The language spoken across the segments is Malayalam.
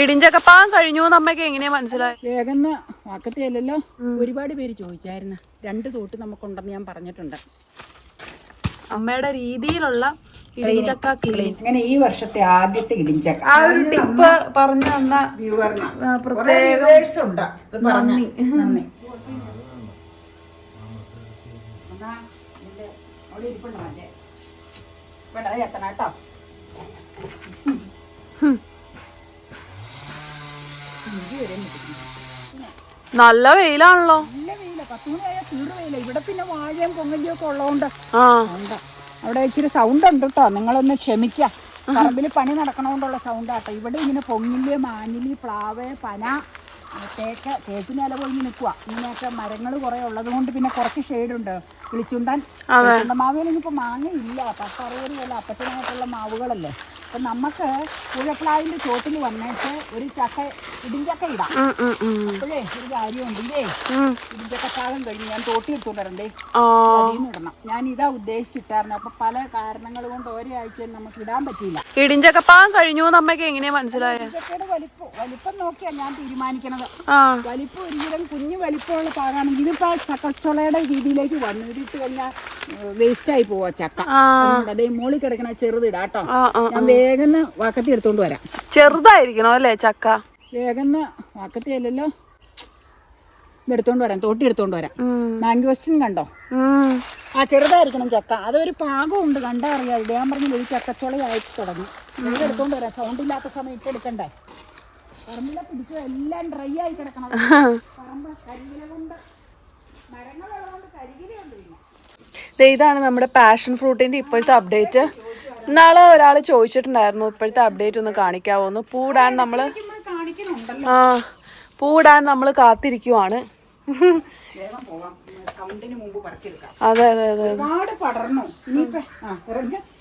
ഇടിഞ്ചക്കപ്പാൻ കഴിഞ്ഞു നമ്മക്ക് എങ്ങനെയാ മനസ്സിലായി വേഗം വാക്കത്തിയല്ലല്ലോ. ഒരുപാട് പേര് ചോദിച്ചായിരുന്നു. രണ്ട് തോട്ട് നമുക്കുണ്ടെന്ന് ഞാൻ പറഞ്ഞിട്ടുണ്ട്. അമ്മയുടെ രീതിയിലുള്ള ഇടിഞ്ചക്ക ക്ലീൻ. അങ്ങനെ ഈ വർഷത്തെ ആദ്യത്തെ ഇടിഞ്ചക്ക? ആ ഒരു ടിപ്പ് പറഞ്ഞു തന്ന പ്രത്യേക നന്ദി. എത്തണം കേട്ടോ. ഇഞ്ചി വരെ മുട്ടിക്കുന്നു. നല്ല വെയിലാണല്ലോ. നല്ല വെയില. പത്ത് വെയില. ഇവിടെ പിന്നെ വാഴയും പൊങ്ങലിയും ഒക്കെ ഉള്ളതുകൊണ്ട് ഉണ്ട്. അവിടെ ഇച്ചിരി സൗണ്ട് ഉണ്ട് കേട്ടോ നിങ്ങളൊന്ന് ക്ഷമിക്കുക പറമ്പിൽ പണി നടക്കണോണ്ടുള്ള സൗണ്ട് ആട്ടോ. ഇവിടെ ഇങ്ങനെ പൊങ്ങിൽ മാനിലി പ്ലാവ് പന തേക്ക് തേക്കിന് ഇല പോയി നിൽക്കുക ഇങ്ങനെയൊക്കെ മരങ്ങൾ കുറെ ഉള്ളത് കൊണ്ട് പിന്നെ കുറച്ച് ഷെയ്ഡുണ്ട് മാവിൽ ഇപ്പോൾ മാങ്ങ ഇല്ല പത്ത് അറുപത് പോലെ അപ്പത്തിനായിട്ടുള്ള മാവുകളല്ലേ? അപ്പം നമുക്ക് പുഴപ്ലാവിന്റെ ചോട്ടിൽ വന്നിട്ട് ഒരു ചക്ക ഇടിഞ്ചക്ക ഇടാം. അപ്പോഴേ ഒരു കാര്യമുണ്ട്. ഇതേ. ഇടിഞ്ചക്ക കാലം കഴിഞ്ഞ് ഞാൻ തോട്ടി എടുത്തുകൊണ്ട് വരണ്ടേ ആ അതിന്ന് ഇടണം. ഞാൻ ഇതാ ഉദ്ദേശിച്ചിട്ടായിരുന്നു. അപ്പൊ പല കാരണങ്ങൾ കൊണ്ട് ഒരാഴ്ച നമുക്ക് ഇടാൻ പറ്റിയില്ല. ഇടിഞ്ചക്കപ്പാകം കഴിഞ്ഞു നമ്മക്ക് എങ്ങനെയാ മനസ്സിലായ? ഇടിഞ്ചക്കയുടെ വലിപ്പം വലിപ്പം നോക്കിയാ ഞാൻ തീരുമാനിക്കണത്. വലിപ്പം ഒരിക്കലും കുഞ്ഞു വലിപ്പമുള്ള പാകാണെങ്കിൽ ഇതിപ്പോ ചക്കച്ചുളയുടെ രീതിയിലേക്ക് വന്നു ഇതിട്ട് കഴിഞ്ഞാൽ വേസ്റ്റ് ആയി പോവാ ചക്ക. അതേ മോളിൽ കിടക്കണ ചെറുതിടാട്ടോ ഞാൻ വേഗം വാക്കത്തി എടുത്തോണ്ട് വരാം. ചെറുതായിരിക്കണോ അല്ലേ ചക്ക? വേഗം വാക്കത്തി അല്ലല്ലോ. എടുത്തോണ്ട് വരാം. തോട്ടി എടുത്തോണ്ട് വരാം. മാംഗോസ്റ്റിൻ കണ്ടോ? ആ ചെറുതായിരിക്കണം ചക്ക. അതൊരു പാകമുണ്ട്. കണ്ടാ അറിയാതെ ഞാൻ പറഞ്ഞു ഒരു ചക്കച്ചുളയായി തുടങ്ങി. ഇത് എടുത്തോണ്ട് വരാം. സൗണ്ട് ഇല്ലാത്ത സമയം ഇട്ട് എടുക്കണ്ടേ? പറമ്പിലെ പിടിച്ചു എല്ലാം ഡ്രൈ ആയി കിടക്കണം. പറമ്പ് കരികില കൊണ്ട് മരങ്ങളുള്ളതുകൊണ്ട് കരികിലുണ്ട് ഇതാണ് നമ്മുടെ പാഷൻ ഫ്രൂട്ടിന്റെ ഇപ്പോഴത്തെ അപ്ഡേറ്റ് ഇന്നാൾ ഒരാൾ ചോദിച്ചിട്ടുണ്ടായിരുന്നു ഇപ്പോഴത്തെ അപ്ഡേറ്റ് ഒന്ന് കാണിക്കാവോ? എന്ന് പൂടാൻ നമ്മൾ നമ്മൾ ആ പൂടാൻ നമ്മൾ കാത്തിരിക്കുവാണ്. അതെ അതെ അതെ ഒരുപാട് പടർന്നു.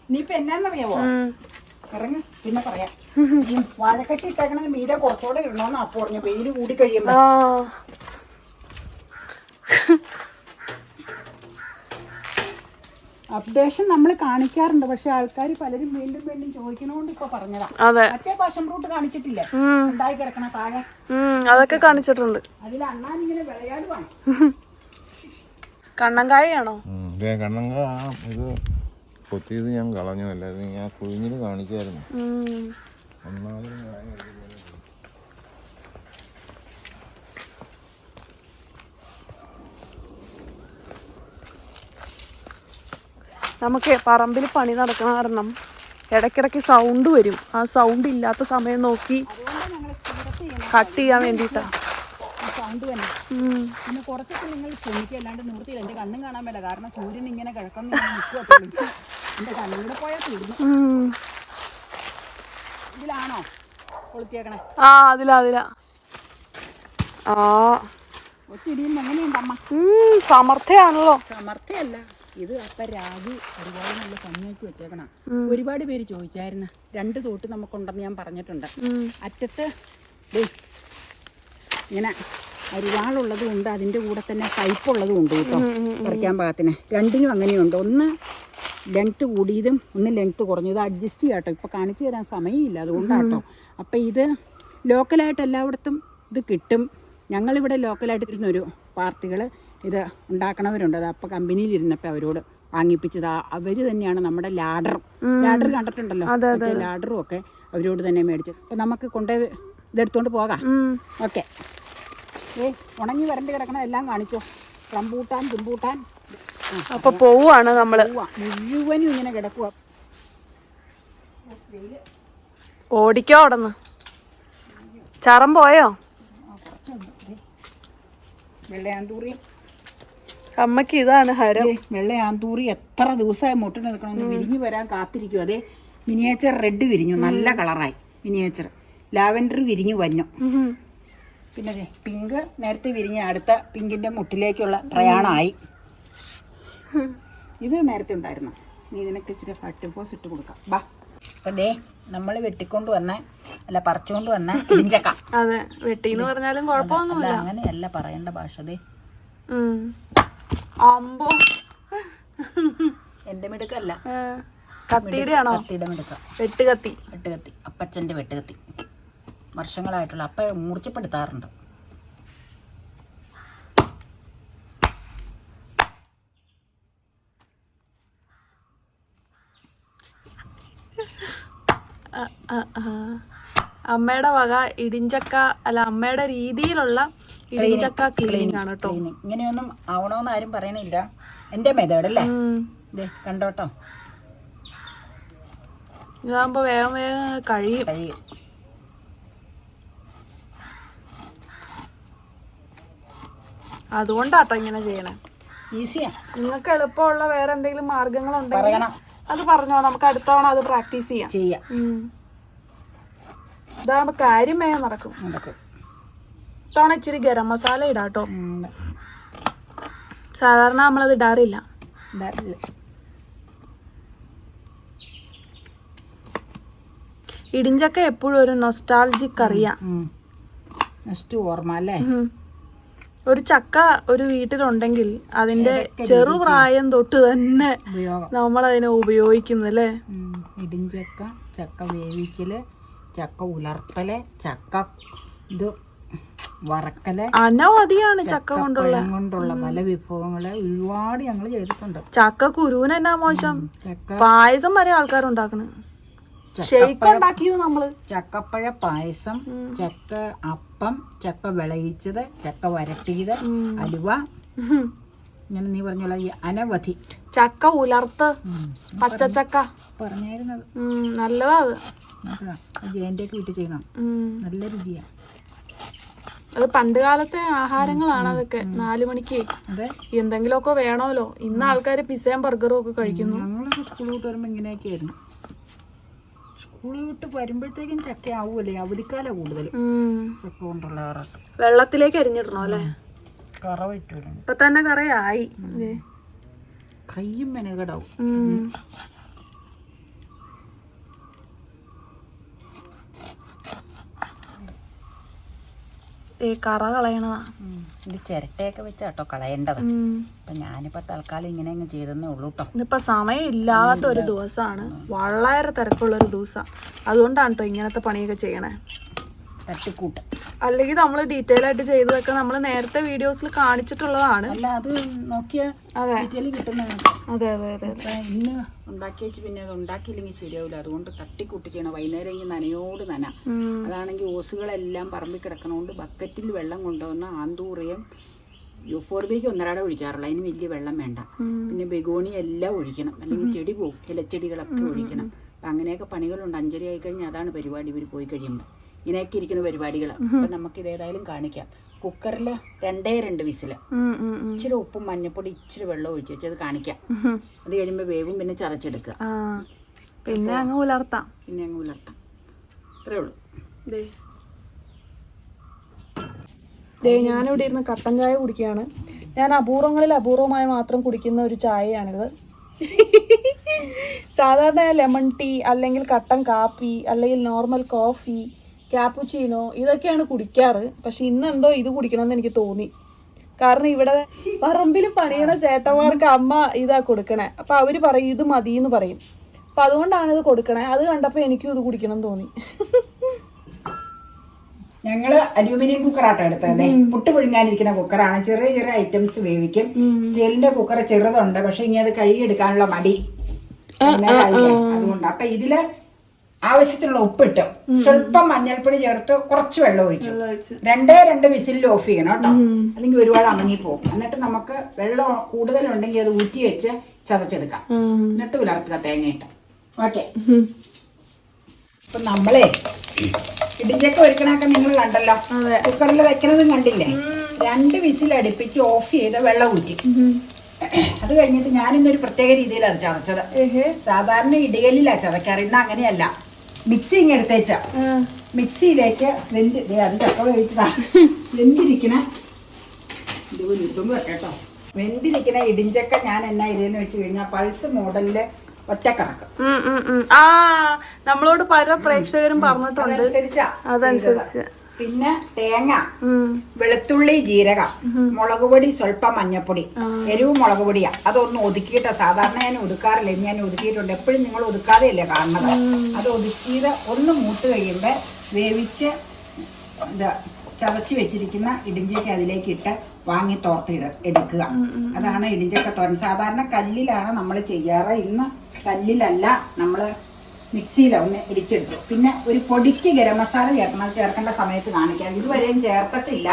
ഇനിയിപ്പോ എന്നാന്നറിയാവോ. ഇറങ്ങ പിന്നെ പറയാം. വാഴക്കച്ചി ഇട്ടേക്കണ മീര കുറച്ചുകൂടെ ഇടണോന്നാ പറഞ്ഞു. വെയിൽ കൂടി കഴിയുമ്പോ ആ അപ്ഡേഷൻ നമ്മൾ കാണിക്കാറുണ്ട്. പക്ഷെ ആൾക്കാർ പലരും വീണ്ടും വീണ്ടും ചോദിക്കണോണ്ട് ഇപ്പൊ പറഞ്ഞതാ. അതെ. മറ്റേ പാഷൻ ഫ്രൂട്ട് കാണിച്ചിട്ടില്ലേ? ഉണ്ടായി കിടക്കണ താഴെ. അതൊക്കെ കാണിച്ചിട്ടുണ്ട്. അതിൽ അണ്ണാൻ ഇങ്ങനെ വിളയാടുവാണ് കണ്ണങ്കായാണോ കണ്ണങ്കായ ഇത് കൊത്തിയത് ഞാൻ കളഞ്ഞു. അല്ലായിരുന്നു ഞാൻ കുഴിഞ്ഞിട്ട് കാണിക്കായിരുന്നു. ഒന്നാമത് ഞാൻ ഇതുപോലെ നമുക്ക് പറമ്പിൽ പണി നടക്കണ കാരണം ഇടയ്ക്കിടയ്ക്ക് സൗണ്ട് വരും. ആ സൗണ്ട് ഇല്ലാത്ത സമയം നോക്കി കട്ട് ചെയ്യാൻ വേണ്ടിയിട്ടാണ് സൗണ്ട് തന്നെ. പിന്നെ കുറച്ചൊക്കെ നിങ്ങൾ ക്ഷമിക്കുക അല്ലാണ്ട് നിവൃത്തിയില്ല. എന്റെ കണ്ണും കാണാൻ പറ്റില്ല കാരണം സൂര്യൻ ഇങ്ങനെ കിഴക്കുന്ന നിൽക്കുക എന്റെ കണ്ണൂടെ പോയാൽ തീർന്നു. ഉം. ഇതിലാണോ കൊളുത്തിയേക്കണേ ആ അതിലാ അതിലാ. ആ. ഒത്തിരിയും സമർത്ഥയാണല്ലോ. സമർത്ഥയല്ല. ഇത് അപ്പ രാഗി ഒരുപാട് നല്ല കഞ്ഞിയാക്കി വെച്ചേക്കണ. ഒരുപാട് പേര് ചോദിച്ചായിരുന്നു. രണ്ട് തോട്ട് നമുക്കുണ്ടെന്ന് ഞാൻ പറഞ്ഞിട്ടുണ്ട്. അറ്റത്ത് ഇങ്ങനെ അരിവാളുള്ളതും ഉണ്ട് അതിന്റെ കൂടെ തന്നെ പൈപ്പുള്ളതും ഉണ്ട് കേട്ടോ പറിക്കാൻ പാകത്തിന്. രണ്ടിനും അങ്ങനെയുണ്ട്. ഒന്ന് ലെങ്ത്ത് കൂടിയതും ഒന്ന് ലെങ്ത്ത് കുറഞ്ഞതും. അഡ്ജസ്റ്റ് ചെയ്യാം കേട്ടോ. ഇപ്പോൾ കാണിച്ചു തരാൻ സമയമില്ല അതുകൊണ്ടാട്ടോ. അപ്പം ഇത് ലോക്കലായിട്ട് എല്ലായിടത്തും ഇത് കിട്ടും. ഞങ്ങളിവിടെ ലോക്കലായിട്ട് കിട്ടുന്നൊരു പാർട്ടികൾ ഇത് ഉണ്ടാക്കണവരുണ്ട്. അത് അപ്പോൾ കമ്പനിയിൽ ഇരുന്നപ്പോൾ അവരോട് വാങ്ങിപ്പിച്ചത്. അവർ തന്നെയാണ് നമ്മുടെ ലാഡർ. ലാഡർ കണ്ടിട്ടുണ്ടല്ലോ. ലാഡറും ഒക്കെ അവരോട് തന്നെ മേടിച്ചത്. അപ്പൊ നമുക്ക് കൊണ്ട് ഇതെടുത്തോണ്ട് പോകാം. ഓക്കെ. ഏ ഉണങ്ങി വരണ്ടി കിടക്കണ എല്ലാം കാണിച്ചോ. റംബൂട്ടാൻ തുമ്പൂട്ടാൻ. അപ്പൊ പോവാണ് നമ്മൾ. മുഴുവനും ഇങ്ങനെ കിടക്കുക ഓടിക്കോ അവിടെ ചറം പോയോ? വെള്ളയാന്തൂറി. അമ്മയ്ക്ക് ഇതാണ് ഹരം. വെള്ളയാന്തൂറി എത്ര ദിവസമായി മുട്ടിന് നിൽക്കണമെന്ന് വിരിഞ്ഞു വരാൻ കാത്തിരിക്കും അതെ മിനിയേച്ചർ റെഡ് വിരിഞ്ഞു നല്ല കളറായി മിനിയേച്ചർ ലാവൻഡർ വിരിഞ്ഞു വന്നു. പിന്നെ പിങ്ക് നേരത്തെ വിരിഞ്ഞ അടുത്ത പിങ്കിന്റെ മുട്ടിലേക്കുള്ള പ്രയാണമായി ഇത് നേരത്തെ ഉണ്ടായിരുന്നു. നീ ഇതിനൊക്കെ ഇച്ചിരി ഫട്ടിപ്പോസ് ഇട്ട് കൊടുക്കാം. ബാ. അപ്പം ദേ നമ്മൾ വെട്ടിക്കൊണ്ട് വന്ന അല്ല പറിച്ചുകൊണ്ട് വന്ന ഇടിഞ്ചക്ക അതെ വെട്ടിന്ന് പറഞ്ഞാലും കുഴപ്പമൊന്നുമില്ല. അങ്ങനെയല്ല പറയേണ്ട ഭാഷ ദേ. അമ്പോ. എന്റെ മിടുക്കല്ല. കത്തിയുടെ ആണോ കത്തിയുടെ മിടുക്ക. വെട്ട് കത്തി. വെട്ടുകത്തി അപ്പച്ചന്റെ വെട്ടുകത്തി വർഷങ്ങളായിട്ടുള്ള അപ്പ മൂർച്ചപ്പെടുത്താറുണ്ട്. അമ്മയുടെ വക ഇടിഞ്ചക്ക അല്ല അമ്മയുടെ രീതിയിലുള്ള ഇടിഞ്ചക്ക ക്ലീനിങ് ആണ് കേട്ടോ ഇങ്ങനെയൊന്നും ആവണോന്ന് ആരും പറയണില്ല. എന്റെ മെതേഡ് അല്ലേ? കണ്ടോട്ടോ. ഇതാകുമ്പോ വേഗം വേഗം കഴിയും. കഴിയും. അതുകൊണ്ടാട്ടോ ഇങ്ങനെ ചെയ്യണേ. ഈസിയാ നിങ്ങൾക്ക് എളുപ്പമുള്ള വേറെ എന്തെങ്കിലും മാർഗങ്ങളുണ്ടെങ്കിൽ അത് പറഞ്ഞോ നമുക്ക് അടുത്ത തവണ അത് പ്രാക്ടീസ് ചെയ്യാം. ചെയ്യാം. ഉം. ഇതാകുമ്പോ കാര്യം വേഗം നടക്കും. നടക്കും. ഇത്തവണ ഇച്ചിരി ഗരം മസാല ഇടാട്ടോ. കേട്ടോ സാധാരണ നമ്മളത് ഇടാറില്ല. ഇടിഞ്ചക്ക എപ്പോഴും ഒരു നൊസ്റ്റാൾജിക് കറിയാ. ഓർമ്മ അല്ലേ. ഒരു ചക്ക ഒരു വീട്ടിലുണ്ടെങ്കിൽ അതിന്റെ ചെറുപ്രായം തൊട്ട് തന്നെ നമ്മൾ അതിനെ ഉപയോഗിക്കുന്നു അല്ലേ ഇടിഞ്ചക്ക ചക്ക വേവിക്കൽ ചക്ക ഉലർത്തൽ ചക്ക ഇത് വറക്കൽ അനവധിയാണ് ചക്ക കൊണ്ടുള്ള. കൊണ്ടുള്ള പല വിഭവങ്ങൾ ഒരുപാട് ഞങ്ങൾ ചെയ്തിട്ടുണ്ട്. ചക്ക കുരുവിന് എന്നാ മോശം? പായസം വരെ ആൾക്കാരുണ്ടാക്കണ് നമ്മൾ? ചക്കപ്പഴ പായസം ചക്ക അപ്പം ചക്ക വിളയിച്ചത് ചക്ക വരട്ടിയത് അലുവ. ഞാൻ നീ പറഞ്ഞോളാം ഈ അനവധി. ചക്ക ഉലർത്ത്. പച്ചച്ചക്ക. പറഞ്ഞായിരുന്നത്. നല്ലതാ അത്. ജയന്റെ വീട്ടിൽ ചെയ്യണം നല്ല രുചിയാ. അത് പണ്ട് കാലത്തെ ആഹാരങ്ങളാണ് അതൊക്കെ. നാലു മണിക്ക് എന്തെങ്കിലുമൊക്കെ വേണമല്ലോ. ഇന്ന് ആൾക്കാർ പിസയും ബർഗറും ഒക്കെ കഴിക്കുന്നു. ഞങ്ങളൊക്കെ സ്കൂൾ വിട്ട് വരുമ്പോൾ ഇങ്ങനെയൊക്കെ ആയിരുന്നു സ്കൂൾ വിട്ട് വരുമ്പോഴത്തേക്കും ചക്ക ആവുമല്ലേ അവധിക്കാലം കൂടുതൽ ഉം. ചക്ക കൊണ്ടുള്ള വെള്ളത്തിലേക്ക് അരിഞ്ഞിടണോ അല്ലേ? കറ ഇപ്പൊ തന്നെ കറയായി. കയ്യും മെനകടാവും. കറ കളയണതാ. ഇത് ചിരട്ടയൊക്കെ വെച്ചാട്ടോ കളയേണ്ടത്. അപ്പൊ ഞാനിപ്പോ തൽക്കാലം ഇങ്ങനെ അങ്ങ് ചെയ്തെന്നേ ഉള്ളൂ കേട്ടോ ഇന്നിപ്പോ സമയം ഇല്ലാത്ത ഒരു ദിവസമാണ്. വളരെ തിരക്കുള്ള ഒരു ദിവസം. അതുകൊണ്ടാണ് കേട്ടോ ഇങ്ങനത്തെ പണിയൊക്കെ ചെയ്യണേ. തട്ടിക്കൂട്ട്. അല്ലെങ്കിൽ നമ്മൾ ഡീറ്റെയിൽ ആയിട്ട് ചെയ്തതൊക്കെ നമ്മൾ നേരത്തെ വീഡിയോസിൽ കാണിച്ചിട്ടുള്ളതാണ്. അല്ല അത് നോക്കിയ അതെ. കിട്ടുന്നതാണ്. അതെ അതെ അതെ ഇന്ന് ഉണ്ടാക്കി വെച്ച് പിന്നെ അത് ഉണ്ടാക്കിയില്ലെങ്കിൽ ശരിയാവില്ല അതുകൊണ്ട് തട്ടിക്കൂട്ടി ചെയ്യണം വൈകുന്നേരം ഇങ്ങനെ നനയോട് നന. അതാണെങ്കിൽ ഓസുകളെല്ലാം പറമ്പിൽ കിടക്കണോണ്ട് ബക്കറ്റിൽ വെള്ളം കൊണ്ടുവന്ന ആന്തൂറിയും യൂഫോർബിയയ്ക്ക് ഒന്നരാടെ ഒഴിക്കാറുള്ളൂ അതിന് വലിയ വെള്ളം വേണ്ട. പിന്നെ ബെഗോണി എല്ലാം ഒഴിക്കണം. അല്ലെങ്കിൽ ചെടി പോകും ഇലച്ചെടികളൊക്കെ ഒഴിക്കണം. അപ്പം അങ്ങനെയൊക്കെ പണികളുണ്ട്. അഞ്ചരയായി ആയി കഴിഞ്ഞാൽ അതാണ് പരിപാടി. ഇവർ പോയി കഴിയുമ്പോൾ ഇങ്ങനെയൊക്കെ ഇരിക്കുന്ന പരിപാടികൾ അപ്പൊ നമുക്ക് ഏതായാലും കാണിക്കാം. കുക്കറിൽ രണ്ടേ രണ്ട് വിസിൽ. ഇച്ചിരി ഉപ്പും മഞ്ഞപ്പൊടി ഇച്ചിരി വെള്ളം ഒഴിച്ച് വെച്ചത് അത് കാണിക്കാം. അത് കഴിയുമ്പോൾ വേവും പിന്നെ ചതച്ചെടുക്കുക. പിന്നെ അങ്ങ് ഉലർത്താം. പിന്നെ അങ്ങ് ഉലർത്താം. അത്രേ ഉള്ളൂ. ദേ. ദേ ഞാനിവിടെ ഇരുന്ന് കട്ടൻ ചായ കുടിക്കുകയാണ്. ഞാൻ അപൂർവങ്ങളിൽ അപൂർവമായി മാത്രം കുടിക്കുന്ന ഒരു ചായയാണിത്. സാധാരണ ലെമൺ ടീ അല്ലെങ്കിൽ കട്ടൻ കാപ്പി അല്ലെങ്കിൽ നോർമൽ കോഫി ക്യാപ്പുച്ചീനോ ഇതൊക്കെയാണ് കുടിക്കാറ്. പക്ഷെ ഇന്ന് എന്തോ ഇത് കുടിക്കണമെന്ന് എനിക്ക് തോന്നി. കാരണം ഇവിടെ പറമ്പിൽ പണിയണ ചേട്ടന്മാർക്ക് അമ്മ ഇതാ കൊടുക്കണേ. അപ്പൊ അവർ പറയും ഇത് മതി എന്ന് പറയും. അപ്പൊ അതുകൊണ്ടാണ് ഇത് കൊടുക്കണേ. അത് കണ്ടപ്പോ എനിക്കും ഇത് കുടിക്കണം എന്ന് തോന്നി. ഞങ്ങൾ അലൂമിനിയം കുക്കറാട്ടോ എടുത്തത്. പുട്ട് പുഴുങ്ങാനിരിക്കുന്ന കുക്കറാണ് ചെറിയ ചെറിയ ഐറ്റംസ് വേവിക്കും. സ്റ്റീലിന്റെ കുക്കർ ചെറുതുണ്ട്. പക്ഷെ ഇനി അത് കഴുകിയെടുക്കാനുള്ള മടി. അതുകൊണ്ട്. അപ്പൊ ഇതിൽ ആവശ്യത്തിനുള്ള ഉപ്പിട്ട് സ്വല്പം മഞ്ഞൾപ്പൊടി ചേർത്ത് കുറച്ച് വെള്ളം ഒഴിച്ചു. രണ്ടേ രണ്ട് വിസിലിൽ ഓഫ് ചെയ്യണം കേട്ടോ. അല്ലെങ്കിൽ ഒരുപാട് അമങ്ങി പോകും. എന്നിട്ട് നമുക്ക് വെള്ളം കൂടുതലുണ്ടെങ്കിൽ അത് ഊറ്റി വെച്ച് ചതച്ചെടുക്കാം. എന്നിട്ട് ഉലർത്തുക തേങ്ങയിട്ട്. ഓക്കെ അപ്പൊ നമ്മളെ ഇടിഞ്ചക്ക വെക്കണൊക്കെ നിങ്ങൾ കണ്ടല്ലോ. കുക്കറിൽ വെക്കണതും കണ്ടില്ലേ? രണ്ട് വിസിൽ അടുപ്പിച്ച് ഓഫ് ചെയ്ത് വെള്ളം ഊറ്റി. അത് കഴിഞ്ഞിട്ട് ഞാനിന്നൊരു പ്രത്യേക രീതിയിലാണ് ചതച്ചത്. സാധാരണ ഇടികലിലാണ് ചതക്കാറ്. ഇന്ന് അങ്ങനെയല്ല. മിക്സി ഇങ്ങനെ എടുത്തേച്ച. മിക്സിയിലേക്ക് വെന്ത് അത് ചക്ക വേവിച്ചതാ. വെന്തിരിക്കണ. കേട്ടോ വെന്തിരിക്കണ ഇടിഞ്ചക്ക ഞാൻ എന്നാ ഇതെന്ന് വെച്ച് കഴിഞ്ഞാൽ പൾസ് മോഡലിൽ ഒറ്റക്കണക്ക്. ആ നമ്മളോട് പല പ്രേക്ഷകരും പറഞ്ഞിട്ടുണ്ട്. അതനുസരിച്ചാ അതനുസരിച്ച്. പിന്നെ തേങ്ങ വെളുത്തുള്ളി ജീരകം മുളക് പൊടി സ്വല്പം മഞ്ഞപ്പൊടി. എരിവ് മുളക് പൊടിയാ അതൊന്ന് ഒതുക്കിയിട്ട് സാധാരണ ഞാൻ ഒതുക്കാറില്ല ഞാൻ ഒതുക്കിയിട്ടുണ്ട്. എപ്പോഴും നിങ്ങൾ ഒതുക്കാതെയല്ലേ കാണുന്നത്? അത് ഒതുക്കിയത് ഒന്ന് മൂത്ത് കഴിയുമ്പോൾ വേവിച്ച് ഇത് ചതച്ച് വെച്ചിരിക്കുന്ന ഇടിഞ്ചക്ക അതിലേക്ക് ഇട്ട് വാങ്ങി തോർത്ത് എടുക്കുക. അതാണ് ഇടിഞ്ചക്ക തോരൻ. സാധാരണ കല്ലിലാണ് നമ്മൾ ചെയ്യാറ്. ഇന്ന് കല്ലിലല്ല നമ്മൾ മിക്സിയിലൊന്ന് ഇടിച്ചെടുത്തു. പിന്നെ ഒരു പൊടിക്ക് ഗരം മസാല ചേർക്കണം. ചേർക്കേണ്ട സമയത്ത് കാണിക്കാം. ഇതുവരെയും ചേർത്തിട്ടില്ല.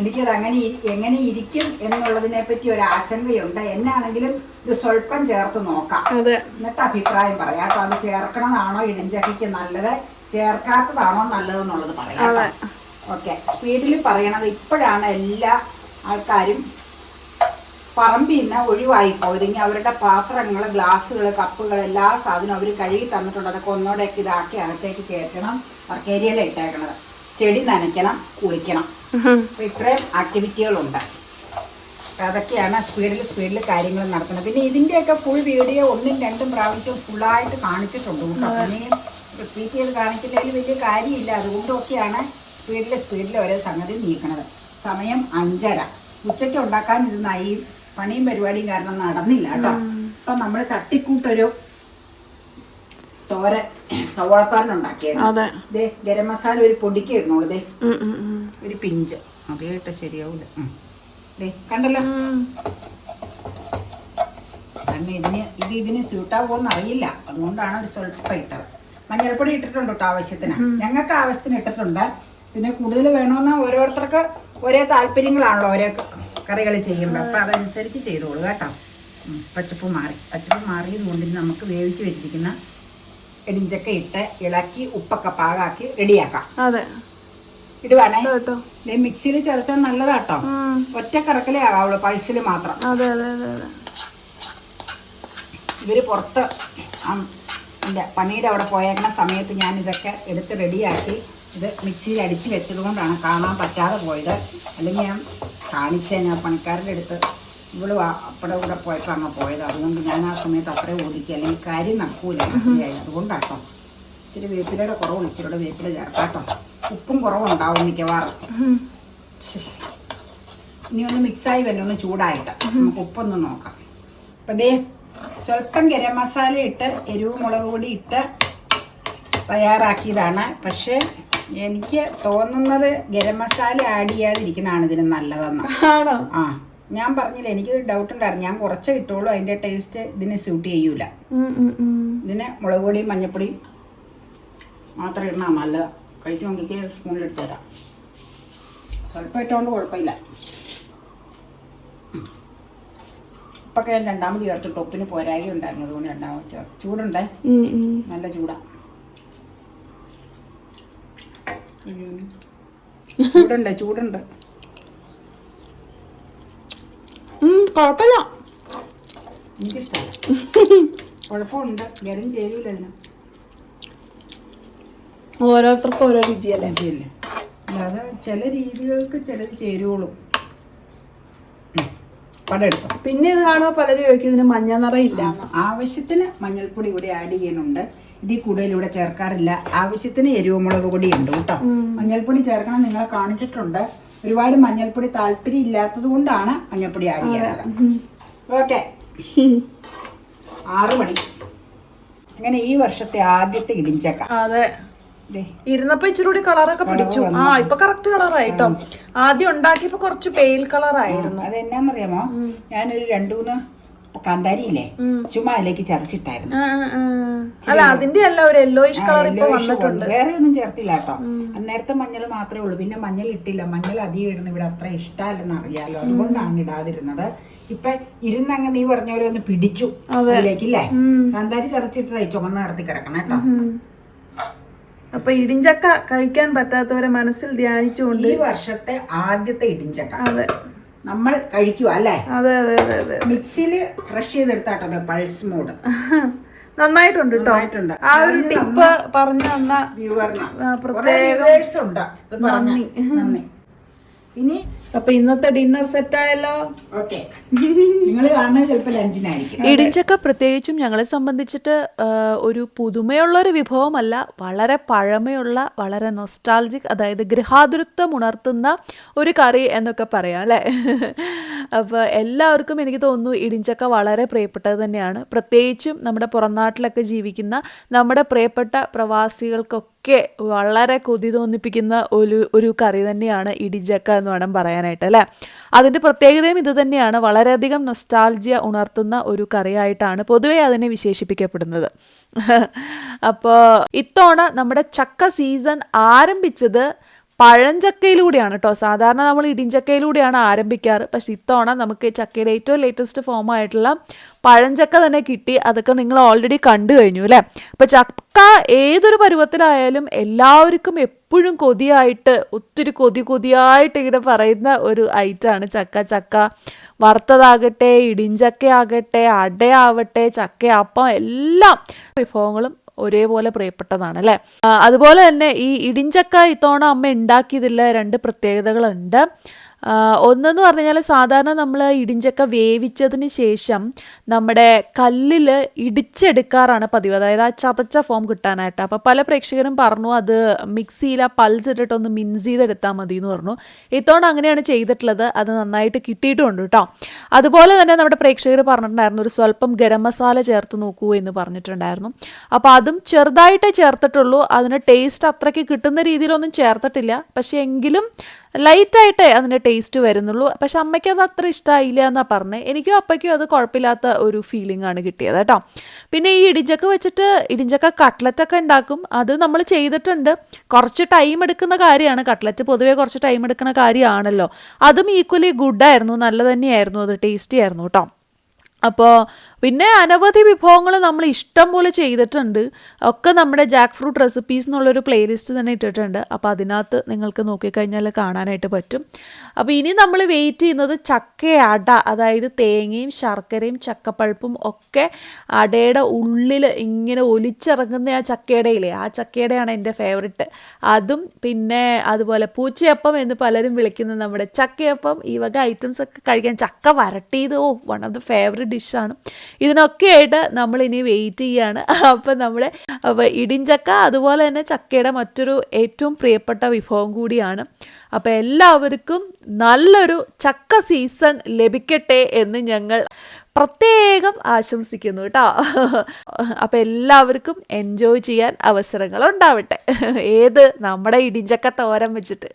എനിക്കത് അങ്ങനെ എങ്ങനെ ഇരിക്കും എന്നുള്ളതിനെ പറ്റി ഒരു ആശങ്കയുണ്ട്. എന്നാണെങ്കിലും ഇത് സ്വല്പം ചേർത്ത് നോക്കാം. എന്നിട്ട് അഭിപ്രായം പറയാം കേട്ടോ. അത് ചേർക്കണതാണോ ഇടിഞ്ചക്കയ്ക്ക് നല്ലത്? ചേർക്കാത്തതാണോ നല്ലതെന്നുള്ളത് പറയാം ഓക്കെ. സ്പീഡിൽ പറയണത് ഇപ്പോഴാണ് എല്ലാ ആൾക്കാരും പറമ്പിൽ നിന്ന് ഒഴിവായി പോയതെങ്കിൽ അവരുടെ പാത്രങ്ങൾ ഗ്ലാസ്സുകൾ കപ്പുകൾ എല്ലാ സാധനവും അവർ കഴുകി തന്നിട്ടുണ്ട്. അതൊക്കെ ഒന്നോടെയൊക്കെ ഇതാക്കി അകത്തേക്ക് കയറ്റണം. വർക്കേരിയയിലാണ് ഇട്ടേക്കണത്. ചെടി നനയ്ക്കണം കുളിക്കണം. അപ്പം ഇത്രയും ആക്ടിവിറ്റികളുണ്ട്. അതൊക്കെയാണ് സ്പീഡിൽ സ്പീഡിൽ കാര്യങ്ങൾ നടത്തുന്നത്. പിന്നെ ഇതിന്റെയൊക്കെ ഫുൾ വീഡിയോ ഒന്നും രണ്ടും പ്രാവശ്യം ഫുള്ളായിട്ട് കാണിച്ചിട്ടുണ്ട്. കേട്ടോ പിന്നെയും റിപ്പീറ്റ് ചെയ്ത് കാണിക്കുന്നതിൽ വലിയ കാര്യമില്ല. അതുകൊണ്ടൊക്കെയാണ് സ്പീഡിൽ സ്പീഡിൽ ഓരോ സംഗതി നീക്കണത്. സമയം അഞ്ചര. ഉച്ചയ്ക്ക് ഉണ്ടാക്കാൻ ഈ പണിയും പരിപാടിയും കാരണം നടന്നില്ല കേട്ടോ. അപ്പൊ നമ്മൾ തട്ടിക്കൂട്ടൊരു തോര അതെ. ദേ ഗരം മസാല ഒരു പൊടിക്കായിരുന്നുള്ളൂ ഇതേ. ഒരു പിഞ്ച്. അതേ കേട്ടോ ശരിയാവൂല. കണ്ടല്ലോ. കാരണം ഇതിന് ഇത് ഇതിന് സ്യൂട്ടാവുമെന്ന് അറിയില്ല. അതുകൊണ്ടാണ് ഒരു സ്വൽപ്പ ഇട്ടത്. മഞ്ഞൾപ്പൊടി ഇട്ടിട്ടുണ്ട് കേട്ടോ ആവശ്യത്തിന്. ഞങ്ങൾക്ക് ആവശ്യത്തിന് ഇട്ടിട്ടുണ്ട്. പിന്നെ കൂടുതൽ വേണമെന്ന് ഓരോരുത്തർക്ക് ഒരേ താല്പര്യങ്ങളാണല്ലോ ഓരോ കറികൾ ചെയ്യുമ്പോൾ അപ്പം അതനുസരിച്ച് ചെയ്തോളൂ കേട്ടോ. പച്ചപ്പ് മാറി. പച്ചപ്പ് മാറിയത് കൊണ്ട് നമുക്ക് വേവിച്ച് വെച്ചിരിക്കുന്ന ഇടിഞ്ചക്ക ഇട്ട് ഇളക്കി ഉപ്പൊക്കെ പാകാക്കി റെഡിയാക്കാം. അതെ. ഇടുവാണേ കേട്ടോ. മിക്സിയിൽ ചതച്ചാൽ നല്ലതാട്ടോ. ഒറ്റ കറക്കലേ ആകാവുള്ളൂ പൾസിൽ മാത്രം. അതെ അതെ അതെ അതെ. ഇവർ പുറത്ത് എന്റെ പണിയുടെ അവിടെ പോയേക്കുന്ന സമയത്ത് ഞാൻ ഇതൊക്കെ എടുത്ത് റെഡിയാക്കി ഇത് മിക്സിയിൽ അടിച്ച് വെച്ചത് കൊണ്ടാണ് കാണാൻ പറ്റാതെ പോയത്. അല്ലെങ്കിൽ ഞാൻ കാണിച്ചേ ഞാൻ പണിക്കാരുടെ അടുത്ത്. ഇവൾ അപ്പടെ കൂടെ പോയപ്പോൾ അങ്ങ് പോയത്. അതുകൊണ്ട് ഞാൻ ആ സമയത്ത് അത്രയും ഓടിക്കുക അല്ലെങ്കിൽ കാര്യം നടക്കൂല. അതുകൊണ്ടാട്ടോ. ഇച്ചിരി വേപ്പിലയുടെ കുറവ് ഇച്ചിരിയുടെ വേപ്പില ചേർക്കാട്ടോ. ഉപ്പും കുറവുണ്ടാവും മിക്കവാറും. ഇനി ഒന്ന് മിക്സായി വരുന്ന ഒന്ന് ചൂടായിട്ട്. നമുക്ക് ഉപ്പൊന്ന് നോക്കാം. അപ്പം ദേ സ്വല്പം ഗരം മസാല ഇട്ട് എരിവ് മുളക് പൊടി ഇട്ട് തയ്യാറാക്കിയതാണ്. പക്ഷേ എനിക്ക് തോന്നുന്നത് ഗരം മസാല ആഡ് ചെയ്യാതിരിക്കുന്നതാണ് ഇതിന് നല്ലതെന്ന്. ആണോ? ആ ഞാൻ പറഞ്ഞില്ല എനിക്ക് ഡൗട്ട് ഉണ്ടായിരുന്നു. ഞാൻ കുറച്ചേ ഇട്ടുള്ളൂ അതിന്റെ ടേസ്റ്റ് ഇതിന് സ്യൂട്ട് ചെയ്യൂല. ഇതിനെ മുളക് പൊടിയും മഞ്ഞപ്പൊടിയും മാത്രം ഇടണം നല്ലത്. കഴിച്ചു നോക്കിക്ക് എടുത്തു തരാം. സ്വല്പം ഇട്ടുകൊണ്ട് കുഴപ്പമില്ല. ഇപ്പൊക്കെ ഞാൻ രണ്ടാമത് ചേർത്ത് ടൊപ്പിന് പോരായി ഉണ്ടായിരുന്നു. അതുകൊണ്ട് രണ്ടാമത് ചേർത്ത് ചൂടുണ്ടേ. നല്ല ചൂടാ. ചൂടുണ്ട് ചൂടുണ്ട്. കുഴപ്പമില്ല എനിക്കിഷ്ടമാണ് കുഴപ്പമുണ്ട്. ഗരം ചേരൂല ഇതിന് ഓരോരുത്തർക്കും ഓരോ രുചിയല്ലേ? രുചിയല്ലേ. അല്ലാതെ ചില രീതികൾക്ക് ചിലത് ചേരുവോളും. പടം എടുത്തോ പിന്നെ ഇത് കാണുമ്പോൾ പലരും ചോദിക്കും ഇതിന് മഞ്ഞ നിറയില്ല ആവശ്യത്തിന് മഞ്ഞൾപ്പൊടി ഇവിടെ ആഡ് ചെയ്യുന്നുണ്ട്. ഇതിൽ കൂടുതൽ ഇവിടെ ചേർക്കാറില്ല. ആവശ്യത്തിന് എരിവ് മുളക് പൊടി ഉണ്ട് കേട്ടോ മഞ്ഞൾപ്പൊടി ചേർക്കണം നിങ്ങളെ കാണിച്ചിട്ടുണ്ട്. ഒരുപാട് മഞ്ഞൾപ്പൊടി താല്പര്യം ഇല്ലാത്തത് കൊണ്ടാണ് മഞ്ഞൾപ്പൊടി ആഡ് ചെയ്യാത്തത്. ഓക്കെ. ആറു മണി. അങ്ങനെ ഈ വർഷത്തെ ആദ്യത്തെ ഇടിഞ്ചക്ക. അതെ. ഇരുന്നപ്പോ ഇച്ചിരി കൂടി കളറൊക്കെ പിടിച്ചു. ആ ഇപ്പൊ കറക്റ്റ് കളറായിട്ടോ ആദ്യം ഉണ്ടാക്കിയപ്പോ കുറച്ച് പെയിൽ കളറായിരുന്നു അത് എന്നാന്നറിയാമോ ഞാനൊരു രണ്ടു മൂന്ന് കാന്താരിയില്ലേ? ചുമ്മാ അതിലേക്ക് ചതച്ചിട്ടായിരുന്നു. അല്ല അതിന്റെ അല്ല ഒരു യെല്ലോയിഷ് കളർ ഇപ്പൊ വന്നിട്ടുണ്ട്. വേറെ ഒന്നും ചേർത്തില്ല കേട്ടോ. നേരത്തെ മഞ്ഞൾ മാത്രമേ ഉള്ളൂ. പിന്നെ മഞ്ഞൾ ഇട്ടില്ല. മഞ്ഞൾ അധികം ഇടുന്ന ഇവിടെ അത്ര ഇഷ്ടമല്ലെന്ന് അറിയാലോ. അതുകൊണ്ടാണ് ഇടാതിരുന്നത്. ഇപ്പൊ ഇരുന്നങ്ങ് നീ പറഞ്ഞ പോലെ ഒന്ന് പിടിച്ചു അതിലേക്കില്ലേ? കാന്താരി ചതച്ചിട്ടതായി. ചുമന്ന് നിർത്തി കിടക്കണം കേട്ടോ. അപ്പൊ ഇടിഞ്ചക്ക കഴിക്കാൻ പറ്റാത്തവരെ മനസ്സിൽ ധ്യാനിച്ചുകൊണ്ട് ഈ വർഷത്തെ ആദ്യത്തെ ഇടിഞ്ചക്ക. അതെ. നമ്മൾ കഴിക്കുക അല്ലേ? അതെ അതെ അതെ അതെ. മിക്സിയിൽ ക്രഷ് ചെയ്തെടുത്താട്ടോ പൾസ് മോഡ് നന്നായിട്ടുണ്ട് കേട്ടോ. ആ ഒരു ടിപ്പ് പറഞ്ഞു തന്ന വ്യൂവറിന് ആ, ഉണ്ട്. ഇത് നന്ദി. ഇനി അപ്പൊ ഇന്നത്തെ ഡിന്നർ സെറ്റ് ആയല്ലോ ഓക്കെ. നിങ്ങൾ കാണുന്നത് ചിലപ്പോൾ ലഞ്ചിനായിരിക്കും. ഇടിഞ്ചക്ക പ്രത്യേകിച്ചും ഞങ്ങളെ സംബന്ധിച്ചിട്ട് ഒരു പുതുമയുള്ള ഒരു വിഭവമല്ല വളരെ പഴമയുള്ള വളരെ നൊസ്റ്റാൾജിക് അതായത് ഗൃഹാതുരത്വം ഉണർത്തുന്ന ഒരു കറി എന്നൊക്കെ പറയാം അല്ലേ? അപ്പോൾ എല്ലാവർക്കും എനിക്ക് തോന്നുന്നു ഇടിഞ്ചക്ക വളരെ പ്രിയപ്പെട്ടത് തന്നെയാണ്. പ്രത്യേകിച്ചും നമ്മുടെ പുറംനാട്ടിലൊക്കെ ജീവിക്കുന്ന നമ്മുടെ പ്രിയപ്പെട്ട പ്രവാസികൾക്കൊക്കെ വളരെ കൊതി തോന്നിപ്പിക്കുന്ന ഒരു ഒരു കറി തന്നെയാണ് ഇടിഞ്ചക്ക എന്ന് വേണം പറയാനായിട്ട് അല്ലേ? അതിന്റെ പ്രത്യേകതയും ഇത് തന്നെയാണ്. വളരെയധികം നൊസ്റ്റാൾജിയ ഉണർത്തുന്ന ഒരു കറിയായിട്ടാണ് പൊതുവേ അതിനെ വിശേഷിപ്പിക്കപ്പെടുന്നത്. അപ്പോൾ ഇത്തവണ നമ്മുടെ ചക്ക സീസൺ ആരംഭിച്ചത് പഴഞ്ചക്കയിലൂടെയാണ് കേട്ടോ സാധാരണ നമ്മൾ ഇടിഞ്ചക്കയിലൂടെയാണ് ആരംഭിക്കാറ്. പക്ഷെ ഇത്തവണ നമുക്ക് ചക്കയുടെ ഏറ്റവും ലേറ്റസ്റ്റ് ഫോം ആയിട്ടുള്ള പഴഞ്ചക്ക തന്നെ കിട്ടി. അതൊക്കെ നിങ്ങൾ ഓൾറെഡി കണ്ടു കഴിഞ്ഞു അല്ലേ? അപ്പോൾ ചക്ക ഏതൊരു പരുവത്തിലായാലും എല്ലാവർക്കും എപ്പോഴും കൊതിയായിട്ട് ഒത്തിരി കൊതി കൊതിയായിട്ട് ഇങ്ങനെ പറയുന്ന ഒരു ഐറ്റമാണ് ചക്ക. ചക്ക വറുത്തതാകട്ടെ ഇടിഞ്ചക്കയാകട്ടെ അടയാവട്ടെ ചക്കയപ്പം എല്ലാം വിഭവങ്ങളും ഒരേപോലെ പ്രിയപ്പെട്ടതാണ് അല്ലേ? അതുപോലെ തന്നെ ഈ ഇടിഞ്ചക്ക ഇത്തവണ അമ്മ ഉണ്ടാക്കിയതിൽ രണ്ട് പ്രത്യേകതകളുണ്ട്. ഒന്നെന്ന് പറഞ്ഞു കഴിഞ്ഞാൽ സാധാരണ നമ്മൾ ഇടിഞ്ചക്ക വേവിച്ചതിന് ശേഷം നമ്മുടെ കല്ലിൽ ഇടിച്ചെടുക്കാറാണ് പതിവ്. അതായത് ആ ചതച്ച ഫോം കിട്ടാനായിട്ട്. അപ്പോൾ പല പ്രേക്ഷകരും പറഞ്ഞു അത് മിക്സിയിൽ ആ പൾസ് ഇട്ടിട്ടൊന്ന് മിൻസ് ചെയ്തെടുത്താൽ മതി എന്ന് പറഞ്ഞു. ഇത്തവണ അങ്ങനെയാണ് ചെയ്തിട്ടുള്ളത്. അത് നന്നായിട്ട് കിട്ടിയിട്ടുമുണ്ട് കേട്ടോ അതുപോലെ തന്നെ നമ്മുടെ പ്രേക്ഷകർ പറഞ്ഞിട്ടുണ്ടായിരുന്നു ഒരു സ്വല്പം ഗരം മസാല ചേർത്ത് നോക്കൂ എന്ന് പറഞ്ഞിട്ടുണ്ടായിരുന്നു. അപ്പോൾ അതും ചെറുതായിട്ടേ ചേർത്തിട്ടുള്ളൂ. അതിന് ടേസ്റ്റ് അത്രയ്ക്ക് കിട്ടുന്ന രീതിയിലൊന്നും ചേർത്തിട്ടില്ല. പക്ഷേ എങ്കിലും ലൈറ്റായിട്ടേ അതിന്റെ ടേസ്റ്റ് വരുന്നുള്ളൂ. പക്ഷെ അമ്മയ്ക്ക് അത് അത്ര ഇഷ്ടമായില്ല എന്നാണ് പറഞ്ഞത് എനിക്കും അപ്പയ്ക്കും അത് കുഴപ്പമില്ലാത്ത ഒരു ഫീലിംഗ് ആണ് കിട്ടിയത് കേട്ടോ. പിന്നെ ഈ ഇടിഞ്ചക്ക വെച്ചിട്ട് ഇടിഞ്ചക്ക കട്ട്ലറ്റൊക്കെ ഉണ്ടാക്കും. അത് നമ്മൾ ചെയ്തിട്ടുണ്ട്. കുറച്ച് ടൈം എടുക്കുന്ന കാര്യമാണ്. കട്ട്ലറ്റ് പൊതുവേ കുറച്ച് ടൈം എടുക്കുന്ന കാര്യമാണല്ലോ. അതും ഈക്വലി ഗുഡായിരുന്നു നല്ല തന്നെയായിരുന്നു. അത് ടേസ്റ്റി ആയിരുന്നു കേട്ടോ. അപ്പോൾ പിന്നെ അനവധി വിഭവങ്ങൾ നമ്മൾ ഇഷ്ടം പോലെ ചെയ്തിട്ടുണ്ട്. ഒക്കെ നമ്മുടെ ജാക്ക് ഫ്രൂട്ട് റെസിപ്പീസ് എന്നുള്ളൊരു പ്ലേലിസ്റ്റ് തന്നെ ഇട്ടിട്ടുണ്ട്. അപ്പോൾ അതിനകത്ത് നിങ്ങൾക്ക് നോക്കിക്കഴിഞ്ഞാൽ കാണാനായിട്ട് പറ്റും. അപ്പോൾ ഇനി നമ്മൾ വെയിറ്റ് ചെയ്യുന്നത് ചക്ക അട അതായത് തേങ്ങയും ശർക്കരയും ചക്കപ്പഴുപ്പും ഒക്കെ അടയുടെ ഉള്ളിൽ ഇങ്ങനെ ഒലിച്ചിറങ്ങുന്ന ആ ചക്കയുടെയില്ലേ ആ ചക്കയുടെയാണ് എന്റെ ഫേവറിറ്റ് അതും പിന്നെ അതുപോലെ പൂച്ചയപ്പം എന്ന് പലരും വിളിക്കുന്ന നമ്മുടെ ചക്കയപ്പം ഈ വക ഐറ്റംസ് ഒക്കെ കഴിക്കാൻ ചക്ക വരട്ടിയത് oh one of the favourite ഡിഷാണ് ഇതിനൊക്കെ ആയിട്ട് നമ്മൾ ഇനി വെയിറ്റ് ചെയ്യാണ് അപ്പം നമ്മുടെ ഇടിഞ്ചക്ക അതുപോലെ തന്നെ ചക്കയുടെ മറ്റൊരു ഏറ്റവും പ്രിയപ്പെട്ട വിഭവം കൂടിയാണ്. അപ്പോൾ എല്ലാവർക്കും നല്ലൊരു ചക്ക സീസൺ ലഭിക്കട്ടെ എന്ന് ഞങ്ങൾ പ്രത്യേകം ആശംസിക്കുന്നു കേട്ടോ അപ്പം എല്ലാവർക്കും എൻജോയ് ചെയ്യാൻ അവസരങ്ങൾ ഉണ്ടാവട്ടെ. ഏത് നമ്മുടെ ഇടിഞ്ചക്ക തോരൻ വെച്ചിട്ട്.